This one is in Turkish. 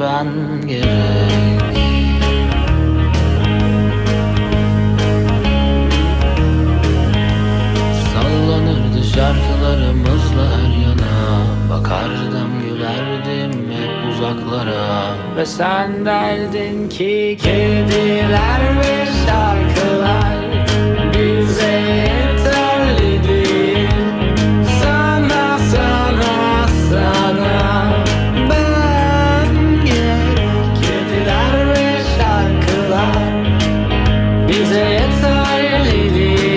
ben gerek Sallanırdı şarkılarımızla her yana. Bakardım gülerdim hep uzaklara. Ve sen derdin ki kediler ve say it's not an easy